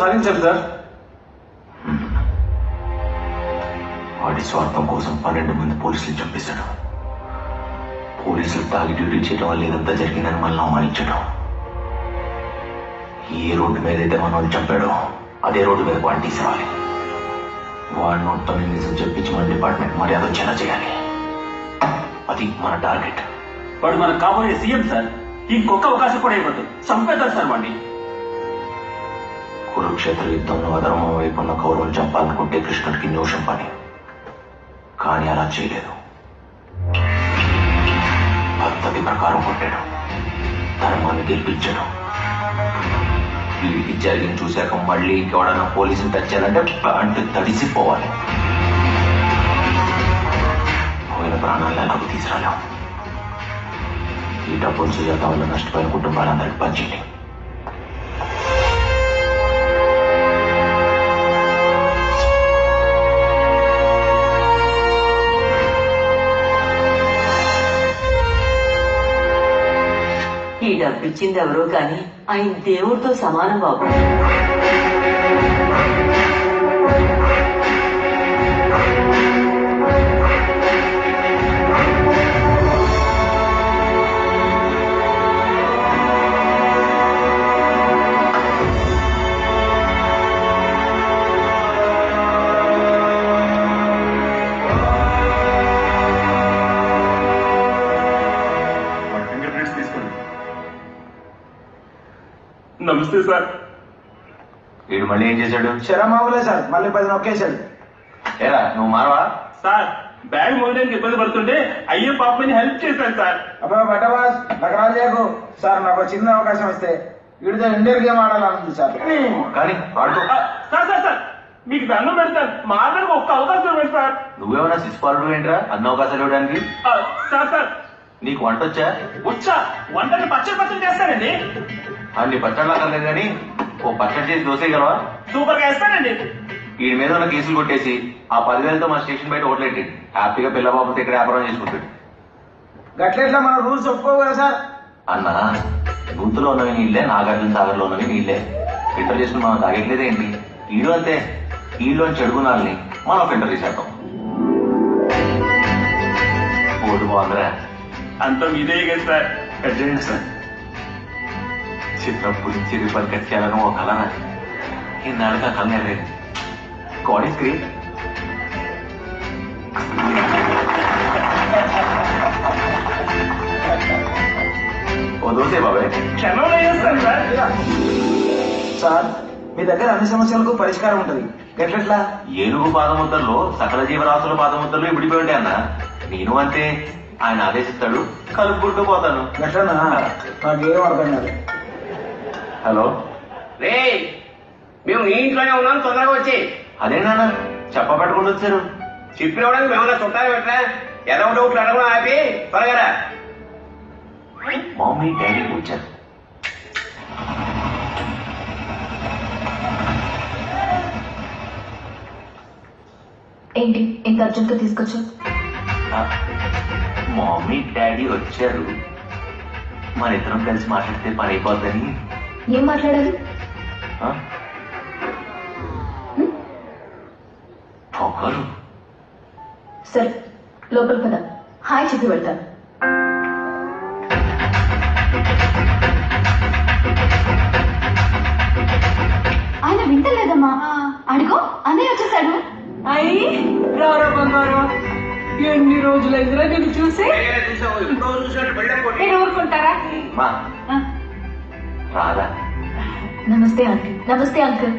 సాధించాలి సార్ వాడి స్వార్థం కోసం పన్నెండు మంది పోలీసులు చంపేశాడు. పోలీసులు తాగి డ్యూటీ చేయడం వల్ల ఇదంతా జరిగిందని మనల్ని అవమానించడం. ఏ రోడ్డు మీద అయితే మనల్ని చంపాడో. అదే రోడ్డు మీద వాడిని తీసుకురావాలి. వాడి నోట్తో నిజం చెప్పించి మన డిపార్ట్మెంట్ మర్యాద వచ్చేలా చేయాలి. అది మన టార్గెట్. వాడు మన కాబోయే సీఎం సార్. ఇంకొక అవకాశం కూడా ఇవ్వద్దు. చంపేద్దాం సార్ వాడిని. కురుక్షేత్ర యుద్ధంలో అధర్మం వైపు ఉన్న కౌరవులు చంపాలనుకుంటే కృష్ణుడికి నిమిషం పని. కానీ అలా చేయలేదు. పద్ధతి ప్రకారం కొట్టాడు. ధర్మాన్ని గెలిపించడం. వీడికి జరిగిన చూశాక మళ్ళీ ఇంకెవడన్నా పోలీసులు టచ్ చేయాలంటే ప్యాంటు తడిసిపోవాలి. పోయిన ప్రాణాలను నాకు తీసుకురాలేం. ఈ డబ్బులు సుజాత వల్ల నష్టపోయిన కుటుంబాలందరికీ పంచేయండి ఈ ఎవరో కానీ ఆయన దేవుడితో సమానం బాబు. నమస్తే సార్. వీడు మళ్ళీ ఏం చేశాడు? శరమామూలే సార్ మళ్ళీ పది నొక్కేశాడు ఏరా నువ్వు మారవా? సార్ బ్యాగ్ మోయడానికి ఇబ్బంది పడుతుంటే అయ్యే పాపని హెల్ప్ చేశాను సార్. అబ్బా బట్టబాస్ నగరాలు చేయకు. సార్ నాకు చిన్న అవకాశం ఇస్తే వీడితో ఇండియర్ గేమ్ ఆడాలనుంది సార్. కానీ ఆడుకో సార్ సార్ సార్ మీకు దండం పెడతాను. మాట్లాడక ఒక్క అవకాశం ఇవ్వండి సార్. నువ్వేమన్నా శిశుపాలుడు ఏంట్రా? అన్న అవకాశాలు ఇవ్వడానికి? Sir sir. నీకు వంట వచ్చా? వచ్చా. వంటని పచ్చడి పచ్చడి చేస్తానండి. అన్ని పచ్చళ్ళ కలేదు కానీ ఓ పచ్చడి చేసి దోసేయగలవా సూపర్గా వేస్తానండి. వీడి మీద ఉన్న కేసులు కొట్టేసి ఆ పదివేలతో మా స్టేషన్ బయట ఓట్లెట్టి హ్యాపీగా పిల్ల బాబుతో ఇక్కడ వ్యాపారం చేసుకుంటాడు. గట్లెట్లా మన రూల్స్ ఒప్పుకోవు కదా సార్. అన్న నూతులో ఉన్నవి నీళ్ళే నాగార్జున సాగర్లో ఉన్నవి నీళ్ళే. ఫిల్టర్ చేసుకుని మనం తాగట్లేదే ఏంటి? ఈడు అంతే. ఈలో చెడుగునాల్ని మనం ఫిల్టర్ చేసేద్దాం. ఓటు బాగుందిరా. అంత మీదే కదా సార్. కట్ చేయండి సార్. చిన్నప్పుడు నుంచి పరికచ్చాలను ఒక కలన ఇన్నాళ్ళకి ఆ కళ నెరవేరు గాడ్ ఇస్ గ్రేట్ ఓ దోసే బాబాయ్ సార్ మీ దగ్గర అన్ని సమస్యలకు పరిష్కారం ఉంటది. గట్లెట్లా ఏనుగు పాదముద్రలో సకల జీవరాశుల పాదముద్రలు విడిపోయి ఉంటాయి అన్న. నేను అంతే. ఆయన ఆదేశిస్తాడు కలుపుకుంటూ పోతాను. గట్లనా? నాకేం అర్థం కాదు. హలో? రే మేము నీ ఇంట్లోనే ఉన్నాం తొందరగా వచ్చి. అదేనా చెప్ప పెట్టుకుంటూ వచ్చారు. చెప్పినవడానికి మేమన్నా చుట్టాలు పెట్టరా? ఎలా డౌట్లు అడగడం ఆపి త్వరగా. మమ్మీ డాడీ వచ్చారు. ఏంటి ఇంత అర్జెంట్గా తీసుకొచ్చావు? ఆ, మమ్మీ డాడీ వచ్చారు. మన ఇద్దరం కలిసి మాట్లాడితే పని అయిపోద్దని ఏం మాట్లాడాలి సరే లోపల పద. హాయ్ చెప్పి వెళ్తాను ఆయన వింటలేదమ్మా. అడిగో అన్నయ్య వచ్చేసాడు. అయ్యి రారా బంగారు. ఎన్ని రోజులైందిరా నేను చూసి. నేను ఊరుకుంటారా? రాదా నమస్తే అంకుల్ నమస్తే అంకుల్.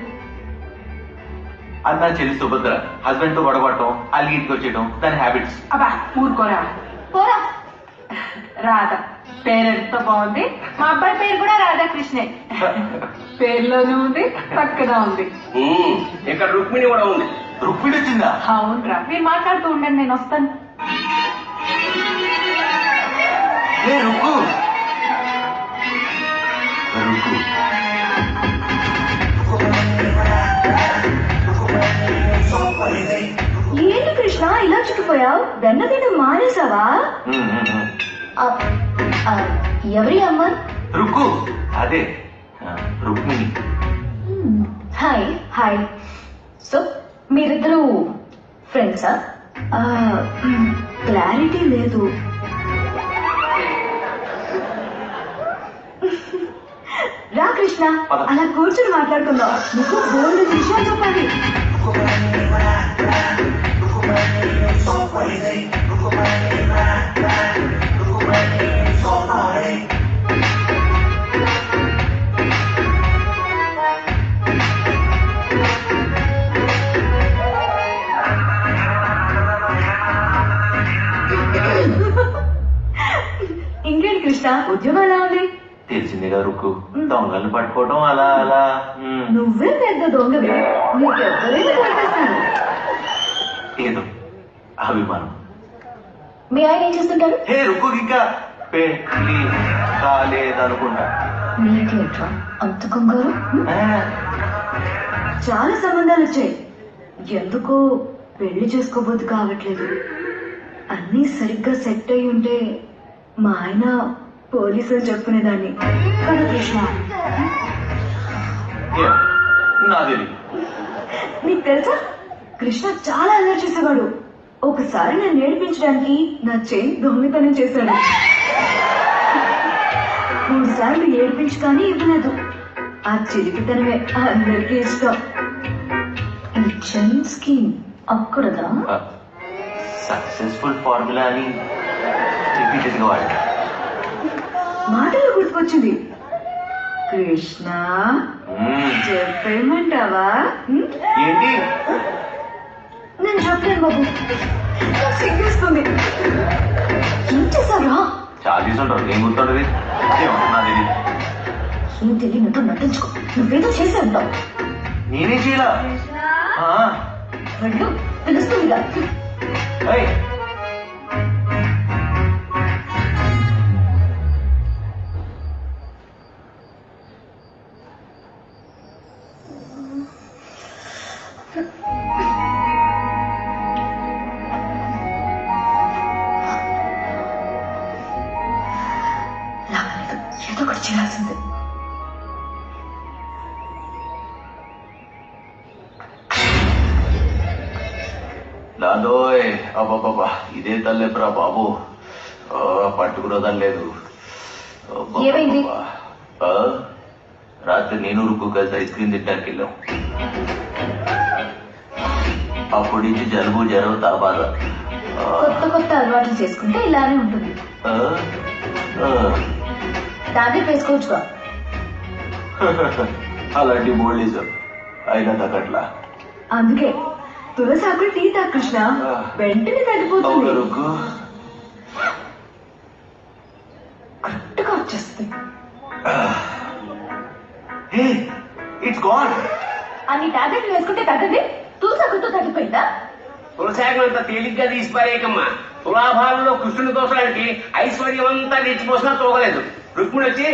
అన్న చెల్లి సుభద్ర హస్బెండ్తో గొడవటం అల్లి ఇంటికి వచ్చేయడం దాని హ్యాబిట్స్ అబ్బా ఊరుకోరా. పోరా. రాధ పేరు ఎంత బాగుంది. మా అబ్బాయి పేరు కూడా రాధాకృష్ణే. పేరులోనూ ఉంది పక్కన ఉంది. ఇక్కడ రుక్మిణి కూడా ఉంది. రుక్మిణి వచ్చిందా? అవునరా మీరు మాట్లాడుతూ ఉండండి నేను వస్తాను. రుక్కు? చుట్టుపోయావు వెన్న తినడం మానేసావా ఎవరి అమ్మ? రుక్కు. అదే. రుక్మిణి. Hi hi. సో మీరిద్దరూ ఫ్రెండ్సా క్లారిటీ లేదు. రా కృష్ణ. అలా కూర్చుని మాట్లాడుకుందాం. నీకు బోల్డ్ విషయాలు చెప్పాలి. కృష్ణ ఉద్యోగం ఎలా ఉంది తెలిసిందిగా రుక్కు. దొంగల్ని పట్టుకోవటం అలా అలా. మ్మ్. నువ్వే పెద్ద దొంగవి నీకెవ్వరైనా దొరికేస్తాను ఏదో అభిమానం. మీ ఆయన ఏం చేస్తుంటారు? హే రుక్కు ఇంకా పెళ్ళి కాలేదనుకుంటా. నీకేంట్రా అంత కంగారు? హ్మ్? ఆ, చాలా సంబంధాలు వచ్చాయి. ఎందుకో పెళ్ళి చేసుకోబోద్దు కావట్లేదు. అన్నీ సరిగ్గా సెట్ అయి ఉంటే మా ఆయన పోలీసులు చెప్పుకునేదాన్ని. కదా కృష్ణ. నాది. నీకు తెలుసా? కృష్ణ చాలా అల్లరి చేసేవాడు. ఒకసారి నన్ను ఏడిపించడానికి నా చైన్ దొంగతనం చేశాడు. మూడు సార్లు ఏడిపించి కానీ ఇవ్వలేదు. ఆ చిలిపితనమే అందరికీ ఇష్టం. ఈ చైన్ స్కీమ్ అక్కడదా? సక్సెస్ఫుల్ ఫార్ములా అని రిపీటెడ్గా వాడు మాటలు గుర్తుకొచ్చింది. కృష్ణ. చెప్పేయమంటావా? ఏంటి? నేను చెప్పలేను బాబు. సిగ్గేస్తుంది ఏం చేశారా చాలా తీసుంటారు ఏం గుర్తుంటది ఏం తెలియనట్టు నటించుకో. నువ్వేదో చేసే ఉంటావు నేనే చేయాల? వెళ్ళు. తెలుస్తుందిగా ఏదో ఒకటి చేయాల్సిందే నాదోయ్ అబ్బాబ్బా ఇదే తల్లెప్రా బాబు ఆ, పట్టుకున్నదని లేదు. ఏమైంది? రాత్రి నేను రుక్కు కలిసి ఐస్ క్రీమ్ తింటానికి వెళ్ళాం అప్పటి నుంచి జలుబు జ్వరం తాబాద ఆ, కొత్త కొత్త అలవాట్లు చేసుకుంటే ఇలానే ఉంటుంది. టాబ్లెట్ వేసుకోవచ్చుగా అలాంటి బోల్డిజం అయినా తగ్గట్లా? అందుకే తులసాకులు టీ తా కృష్ణ వెంటనే తగ్గిపోతుంది. కరెక్ట్గా వచ్చేస్తుంది. ఇట్స్ గాన్ అన్ని టాబ్లెట్లు వేసుకుంటే తగ్గది? తులసాకులతో తగ్గిపోయిందా? తులసాకులంత తేలిగ్గా తీసిపారేయకమ్మా తులాభారంలో కృష్ణుని దోసడానికి ఐశ్వర్యం అంతా నెచ్చిపోసినా తోగలేదు. రుక్మిణి వచ్చి